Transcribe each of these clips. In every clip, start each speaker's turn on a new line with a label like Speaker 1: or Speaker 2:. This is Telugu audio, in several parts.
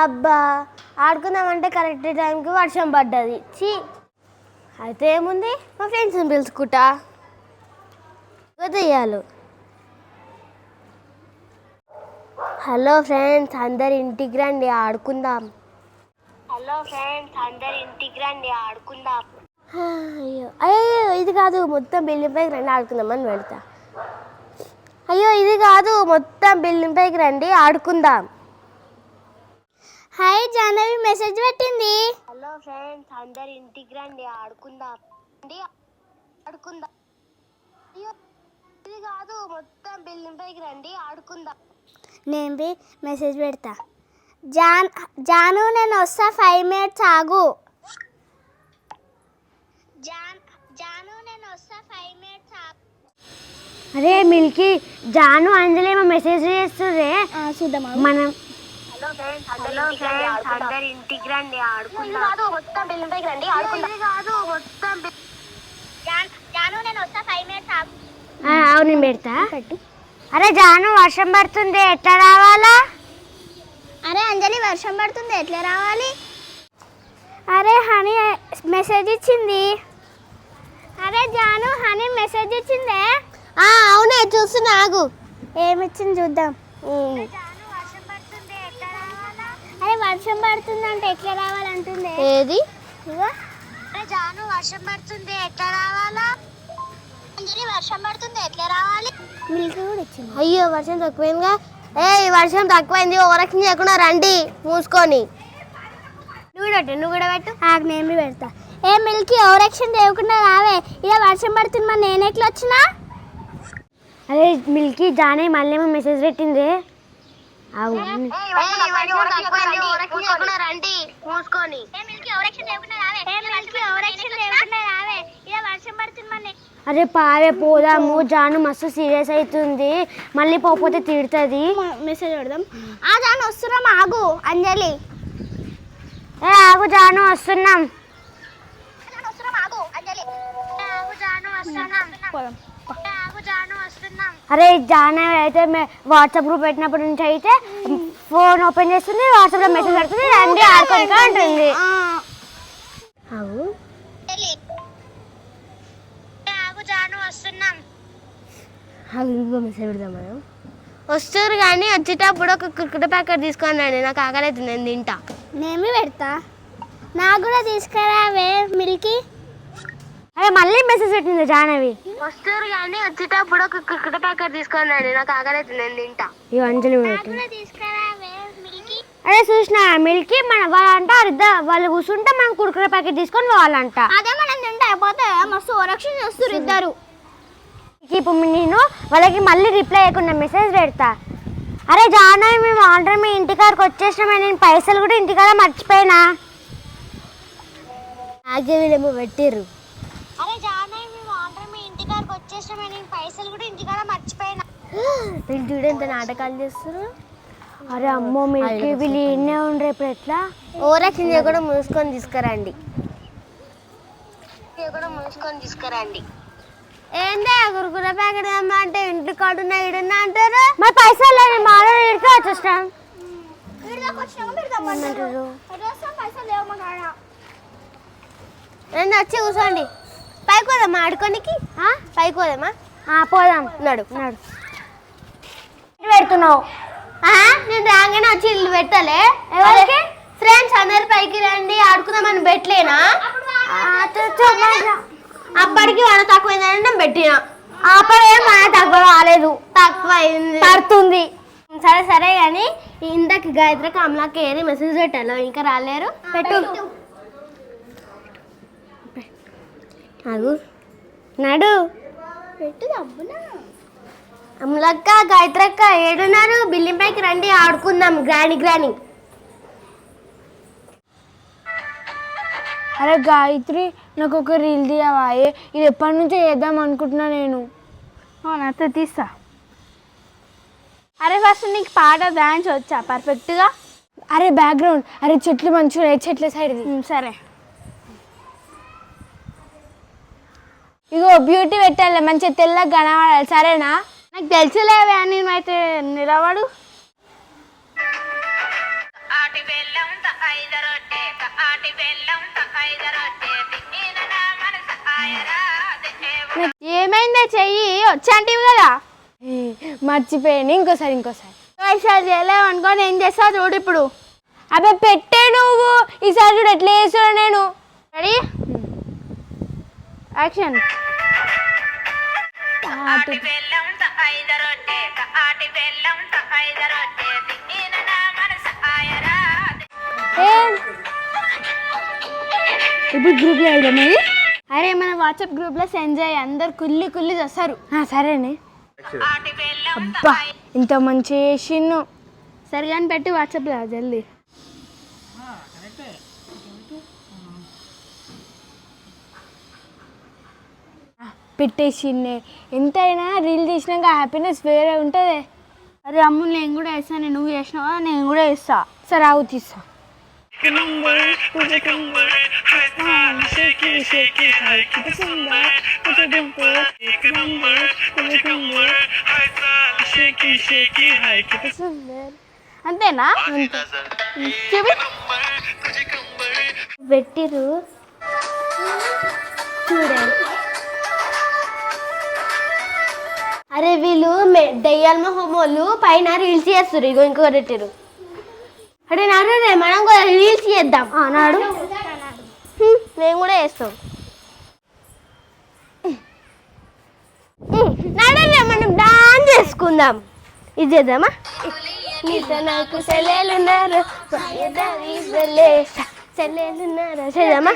Speaker 1: అబ్బా ఆడుకుందామంటే కరెక్ట్ టైంకి వర్షం పడ్డది. చీ అయితే ఏముంది? మా ఫ్రెండ్స్ని పిలుచుకుంటా. దెయ్యాలు. హలో ఫ్రెండ్స్ అందరు ఇంటికి రండి ఆడుకుందాం. హలో ఫ్రెండ్స్ అందరు ఇంటికి రండి ఆడుకుందాం. అయ్యో అయ్యో ఇది కాదు మొత్తం బిల్డింగ్ పైకి రండి ఆడుకుందామని పెడతా. అయ్యో ఇది కాదు. మొత్తం బిల్డింగ్ పైకి రండి ఆడుకుందాం. హాయ్ జాహ్నవి మెసేజ్ పెట్టింది. హలో ఫ్రెండ్స్ అందరు ఇంటికి రండి ఆడుకుందాం. రండి, ఆడుకుందాం. అయ్యో ఇది కాదు. మొత్తం బిల్డింగ్ పైకి రండి ఆడుకుందాం. నేను బి మెసేజ్ పెడతా. జాన్ జాను నేను వస్తా. ఫైవ్ మినిట్స్ ఆగు. జాన్ జాను నేను వస్తా. ఫైవ్ మినిట్స్ ఆగు. అరే మిల్కీ జాను అంజలి ఏమో మెసేజ్ చేస్తుందే.
Speaker 2: చూద్దామా?
Speaker 1: మనం
Speaker 3: హలో ఫ్రెండ్స్ అందరు ఇంటికి రండి ఆడుకుందాం.
Speaker 1: కాదు మొత్తం బిల్డింగ్ పైకి రండి ఆడుకుందాం. కాదు మొత్తం
Speaker 2: జాను నేను వస్తా ఫైవ్ మినిట్స్
Speaker 1: అవును నేను పెడతా. అరే జాను వర్షం పడుతుంది ఎట్లా రావాలా?
Speaker 2: అరే అంజలి వర్షం పడుతుంది ఎట్లా రావాలి?
Speaker 1: అరే హనీ మెసేజ్ ఇచ్చింది. అరే జాను హనీ మెసేజ్ ఇచ్చిందే. అవునే చూస్తున్నా ఆగు
Speaker 2: ఏమిచ్చింది చూద్దాం. అరే వర్షం పడుతుంది అంటే ఎట్లా రావాలంటుంది?
Speaker 1: ఏది?
Speaker 2: ఇగో
Speaker 3: జాను వర్షం పడుతుంది ఎట్లా రావాలా?
Speaker 2: వర్షం పడుతుంది ఎట్లా రావాలి? మిల్క్ కూడా ఇచ్చింది.
Speaker 1: అయ్యో వర్షం తక్కువైందిగా? ఏ వర్షం తక్కువైంది ఓరక్షణ చేయకుండా రండి మూసుకొని. నువ్వు కూడా పెట్టు నువ్వు కూడా పెట్టు.
Speaker 2: నాకు నేను పెడతా. ఏ మిల్క్ ఓవరాక్షన్ చేయకుండా రావే. ఇక వర్షం పడుతుంది మరి నేను ఎట్లా వచ్చినా?
Speaker 1: అరే మిల్కీ జానే మళ్ళీ ఏమో మెసేజ్ పెట్టింది. ఆగు.
Speaker 3: మూసుకొని.
Speaker 1: అరే పావే పోదాము. జాను మస్తు సీరియస్ అవుతుంది మళ్ళీ పోకపోతే తిడుతుంది.
Speaker 2: మెసేజ్ పెడదాం. ఆ దాని వస్తున్నాం ఆగు అంజలి.
Speaker 1: ఏ ఆగు జాను వస్తున్నాం. అరే జాన అయితే వాట్సాప్ గ్రూప్ పెట్టినప్పటి నుంచి అయితే ఫోన్ ఓపెన్ చేస్తుంది వాట్సాప్లో మెసేజ్ పెడుతుంది రండి ఆడుకోనిక అంటుంది ఆగు ఆగు ఇంకో మెసేజ్ పెడదాం మనం. వస్తారు కానీ వచ్చేటప్పుడు ఒక కుర్కుట ప్యాకెట్ తీసుకొని రండి నాకు ఆకలి అవుతుంది నేను తింటా.
Speaker 2: నేను పెడతా. నాకు కూడా తీసుకురావే మిల్కీ.
Speaker 1: అరే మళ్ళీ మెసేజ్ పెట్టింది జానవి
Speaker 3: వస్తారు కానీ వచ్చేటప్పుడు ఒక కుక్కట ప్యాకెట్ తీసుకొని రండి. నాకు ఆకలి అవుతుంది నేను తింటా.
Speaker 1: ఈ అంజలి అరే చూసిన మిల్కీ మన వాళ్ళంట ఇద్దరు వాళ్ళు కూర్చుంటే మనం కుర్కురే ప్యాకెట్ తీసుకొని పోవాలంట.
Speaker 2: అదే మనం తింటే అయిపోతే మస్తు ఓరక్షణ చేస్తారు ఇద్దరు.
Speaker 1: ఇప్పుడు నేను వాళ్ళకి మళ్ళీ రిప్లై చేయకుండా మెసేజ్ పెడతా. అరే జానవి మేము ఆల్రెడీ మీ ఇంటికాడికి వచ్చేసినామే నేను పైసలు కూడా ఇంటికాడ మర్చిపోయినా. వీళ్ళేమో పెట్టిర్రు.
Speaker 2: పైసలు కూడా ఇంటికాడ మర్చిపోయినా.
Speaker 1: వీళ్ళు చూడు ఎంత నాటకాలు చేస్తారు అరే అమ్మో మిల్కీ వీళ్ళు ఇన్నే ఉండ్రు ఇప్పుడు ఎట్లా? ఓరక్షణ చేయకుండా మూసుకొని తీసుకురండి.
Speaker 3: కూడా మూసుకొని తీసుకురండి.
Speaker 1: ఏందే కురుకుర ప్యాకెట్ అమ్మా అంటే ఇంటి కాడున్నా ఇడున్నా అంటారు? మరి పైసలు లేని మాలో ఇడికి
Speaker 2: మా కాడ
Speaker 1: రండి వచ్చి కూర్చోండి. పైకి పోదామా ఆడుకోనికి? ఆ? పైకి పోదామా? పోదాం. నడు. నడు. పెడుతున్నావు. నేను రాగానే వచ్చి ఇల్లు పెట్టలే ఎవరికి? ఫ్రెండ్స్ అందరు పైకి రండి ఆడుకుందామని పెట్టలేనా? అప్పటికి మన తక్కువైందని నేను పెట్టిన. అప్పుడే మన తక్కువ రాలేదు. తక్కువ అయింది. పడుతుంది. సరే సరే కానీ ఇంతకు గాయత్రి కమలాకి ఏది మెసేజ్ పెట్టాలో ఇంకా రాలేరు. పెట్టు. నడు.
Speaker 2: పెట్టు దబ్బునా
Speaker 1: అమ్మలక్క గాయత్రక్క ఏడున్నారు. బిల్డింగ్ పైకి రండి ఆడుకుందాం. గ్రాని గ్రాని.
Speaker 4: అరే గాయత్రి నాకు ఒక రీల్ తీయవా? ఇది ఎప్పటి నుంచో చేద్దాం అనుకుంటున్నా నేను.
Speaker 2: నాతో తీస్తా. అరే ఫస్ట్ నీకు పాట డాన్స్ వచ్చా? పర్ఫెక్ట్గా
Speaker 4: అరే బ్యాక్గ్రౌండ్ అరే చెట్లు మంచిగా ఉన్నాయి. చెట్ల సైడ్ది
Speaker 2: సరే.
Speaker 4: ఇగో బ్యూటీ పెట్టాలి మంచిగా తెల్లగా కనబడాలి సరేనా?
Speaker 2: నాకు తెలిసిలేవే అని అయితే నిలబడు.
Speaker 1: ఏమైందే చెయ్యి? వచ్చాంటివి కదా?
Speaker 4: మర్చిపోయాను ఇంకోసారి ఇంకోసారి.
Speaker 1: ఈసారి చేయలేవు అనుకోని ఏం చేస్తావు చూడు ఇప్పుడు.
Speaker 4: అబ్బాయి పెట్టే నువ్వు. ఈసారి చూడు ఎట్లా చేస్తున్నా నేను.
Speaker 1: రెడీ యాక్షన్
Speaker 4: ఇప్పుడు గ్రూప్లో మరి?
Speaker 1: అరే మన వాట్సాప్ గ్రూప్లో సెండ్ చేయి అందరు కుల్లి కుల్లి వస్తారు
Speaker 4: ఆ, సరేనే. అబ్బా ఇంత మంచి చేసిండు.
Speaker 1: సరిగా అని పెట్టి వాట్సాప్లో జల్దీ.
Speaker 4: పెట్టేసిండే. ఎంతైనా రీల్ తీసినాక హ్యాపీనెస్ వేరే ఉంటుంది.
Speaker 1: అరే అమ్ము నేను కూడా వేస్తాను నువ్వు చేసినావా? నేను కూడా వేస్తా
Speaker 4: సరే ఆవు తీస్తా.
Speaker 1: అంతేనా? పెట్టిరు చూడండి అరే వీళ్ళు దయ్యాల మొహమోళ్ళు పైన రీల్స్ చేస్తారు ఇగో ఇంకో పెట్టిరు అరే నాడు మనం కూడా రీల్స్ చేద్దాం. నాడు. హ్మ్, మేము కూడా చేస్తాం. నడలే మనం డాన్స్ చేసుకుందాం. ఇది చేద్దామా? నీతో నాకు సెల్లెలున్నారు సెల్లెలున్నారు చేద్దామా?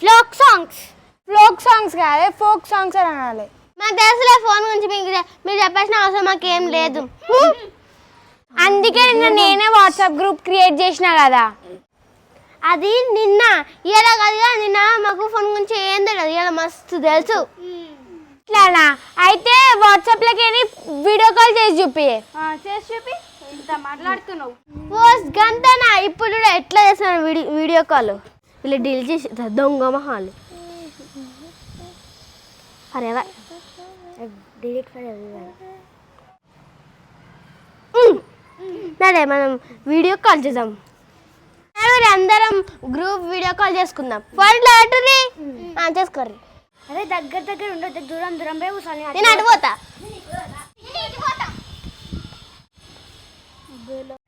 Speaker 1: ఫ్లోక్ సాంగ్స్
Speaker 4: ఫోక్ సాంగ్స్ కాదే ఫోక్ సాంగ్స్ అని అనాలి.
Speaker 1: మాకు తెలుసులే ఫోన్ గురించి మీకు మీరు చెప్పాల్సిన అవసరం మాకేం లేదు.
Speaker 4: అందుకే నిన్న నేనే వాట్సాప్ గ్రూప్ క్రియేట్ చేసిన కదా.
Speaker 1: అది నిన్న ఇలా కదా నిన్న మాకు ఫోన్ గురించి ఏం తెలియదు ఇలా మస్తు తెలుసు.
Speaker 4: ఇట్లానా? అయితే వాట్సాప్లోకి వీడియో కాల్ చేసి చూపి.
Speaker 1: చేసి చూపి. ఇంత మాట్లాడుతున్నావు. పోస్ట్ గంతనా? ఇప్పుడు కూడా ఎట్లా చేస్తున్నాను వీడియో వీడియో కాల్? వీళ్ళు డీల్ చేసి దొంగ మహాలు. Forever delete forever సరే మనం వీడియో కాల్ చేద్దాం. నలుగురు అందరం గ్రూప్ వీడియో కాల్ చేసుకుందాం. ఫోన్లో అటుని చేసుకోర్రి.
Speaker 4: అరే దగ్గర దగ్గర ఉండదు దూరం దూరం పోయి కూర్చొని
Speaker 1: నేను అటు పోతా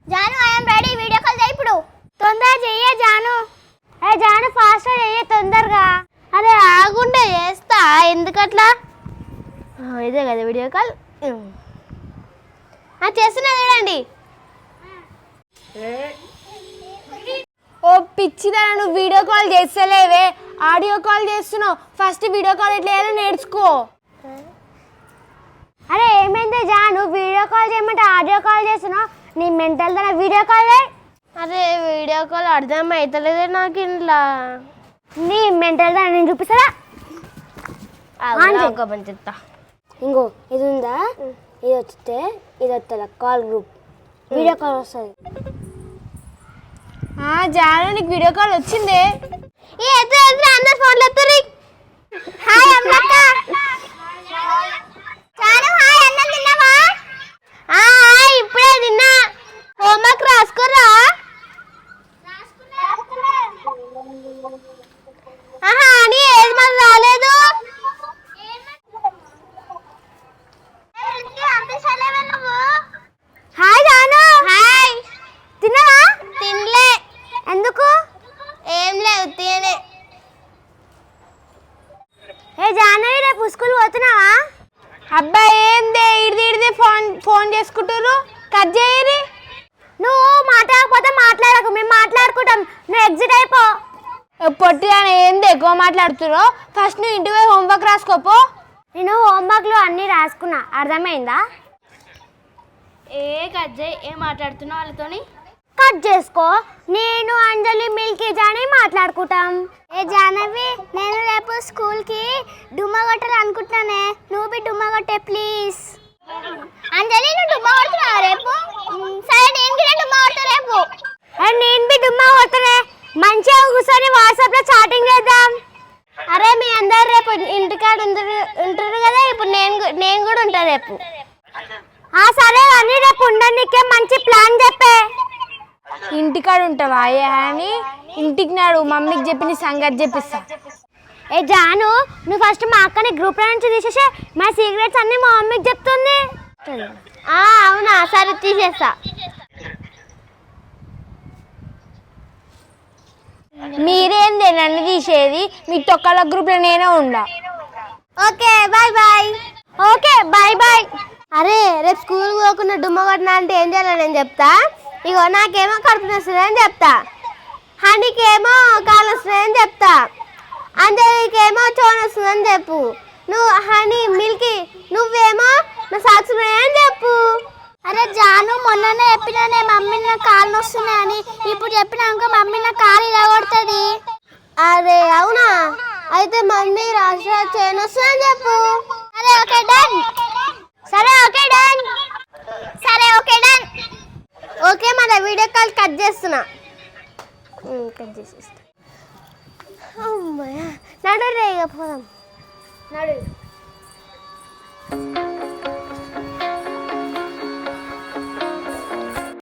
Speaker 1: Jaanu I'm ready video call చేయి ఇప్పుడు తొందరగా చెయ్యే జాను ఏ జాను ఫాస్ట్ చెయ్యే తొందరగా అరే ఆగుంటే చేస్తా ఎందుకట్లా ఆ, ఇదే కదా వీడియో కాల్ చేస్తున్నా చూడండి.
Speaker 4: ఓ పిచ్చిదా నువ్వు వీడియో కాల్ చేస్తలేవే. ఆడియో కాల్ చేస్తున్నావు. ఫస్ట్ వీడియో కాల్ ఎట్లా చేయాలో నేర్చుకో.
Speaker 1: అరే ఏమైంది జాను వీడియో కాల్ చేయమంటే ఆడియో కాల్ చేస్తున్నావు. నీ మెంటల్ దాని వీడియో కాల్ అరే వీడియో కాల్ అర్థం అవుతలేదే నాకు ఇంట్లో. నీ మెంటల్ దాని నేను చూపిస్తారా ఒక పని చెప్తా.
Speaker 4: ఇంకో ఇది ఉందా ఇది వస్తే ఇది వస్తుంది కాల్ గ్రూప్. వీడియో కాల్ వస్తుంది. జాను నీకు వీడియో కాల్ వచ్చిందే.
Speaker 1: ఏ అందరు ఫోన్లు ఎత్తురి హాయ్ అమ్మక్క చాలు హాయ్ అన్నం తిన్నావా ఆ హాయ్ ఇప్పుడే తిన్నా హోంవర్క్ రాసుకోరా ఆహా అని ఏది మరి రాలేదు హాయ్ జాను హాయ్ తిన్నావా తినలే ఎందుకు ఏం లేదు తినే ఏ జానవి రేపు స్కూల్ పోతున్నావా?
Speaker 4: అబ్బాయి ఏందే? ఇడిది ఇడిది ఫోన్ ఫోన్ చేసుకుంటారు కట్ చేయరి.
Speaker 1: నువ్వు మాట్లాడకపోతే మాట్లాడకు మేము మాట్లాడుకుంటాం. నువ్వు ఎగ్జిట్ అయిపో.
Speaker 4: పొట్టిగా ఏంది ఎక్కువ మాట్లాడుతురో ఫస్ట్ నువ్వు ఇంటికి పోయి హోంవర్క్ రాసుకోపో.
Speaker 1: నేను హోంవర్క్లో అన్నీ రాసుకున్నా. అర్థమైందా? ఏ కజ్జయ్ ఏం మాట్లాడుతున్నావు వాళ్ళతోని? కట్ చేసుకో. నేను అంజలి మిల్కీ జాని మాట్లాడుకుంటాం. ఏ జానవి నేను రేపు స్కూల్కి డుమ్మ కొట్టాలి అనుకుంటున్నానే నువ్వు బి డుమ్మ కొట్టే ప్లీజ్. అంజలి నువ్వు డుమ్మ కొడుతున్నావు రేపు? సరే నేను కూడా డుమ్మ కొడతా రేపు. నేను బి డుమ్మ కొడతానే. మంచిగా కూర్చొని వాట్సాప్లో చాటింగ్ చేద్దాం. అరే మీ అందరు రేపు ఇంటికాడ ఉంటారు ఉంటారు కదా ఇప్పుడు నేను నేను కూడా ఉంటా రేపు. ఆ సరే అని రేపు ఉండడానికి మంచి ప్లాన్ చెప్పే.
Speaker 4: ఇంటికాడ ఉంటావా? ఏ అని ఇంటికి నాడు మమ్మీకి చెప్పి నీ సంగతి చెప్పిస్తా.
Speaker 1: ఏ జాను నువ్వు ఫస్ట్ మా అక్కని గ్రూప్లో నుంచి తీసేసే మా సీక్రెట్స్ అన్ని మా మమ్మీకి చెప్తుంది. ఆ, అవునా? సరే తీసేస్తా.
Speaker 4: మీరేందే నన్ను తీసేది? మీ తొక్కల గ్రూప్లో నేనే ఉండా.
Speaker 1: Okay bye bye okay bye bye అరే రేపు స్కూల్ పోకుండా డుమ్మ కొట్టినా అంటే ఏం చేయాలని నేను చెప్తా. ఇగో నాకేమో కడుపు వస్తుందని చెప్తా. హనీకేమో కాలు వస్తుందని చెప్తా. అంజలికేమో చోన్ వస్తుందని చెప్పు. నువ్వు హనీ మిల్కీ నువ్వేమో నా సాక్స్ అని చెప్పు. అరే జాను మొన్ననే చెప్పినానే మమ్మీ నా కాళ్ళు వస్తున్నాయని ఇప్పుడు చెప్పినాక మమ్మీ నా కాలు ఇలా కొడుతుంది. అరే అవునా? అయితే మమ్మీ రాష్ట్ర చేయను వస్తుందని చెప్పు. సరే ఓకే డన్ సరే ఓకే డన్ సరే ఓకే డన్ ఓకే మన కట్ చేస్తున్నా. కట్ చేసేస్తా. అమ్మయ్య నడు రే ఇక పోదాం. నడు.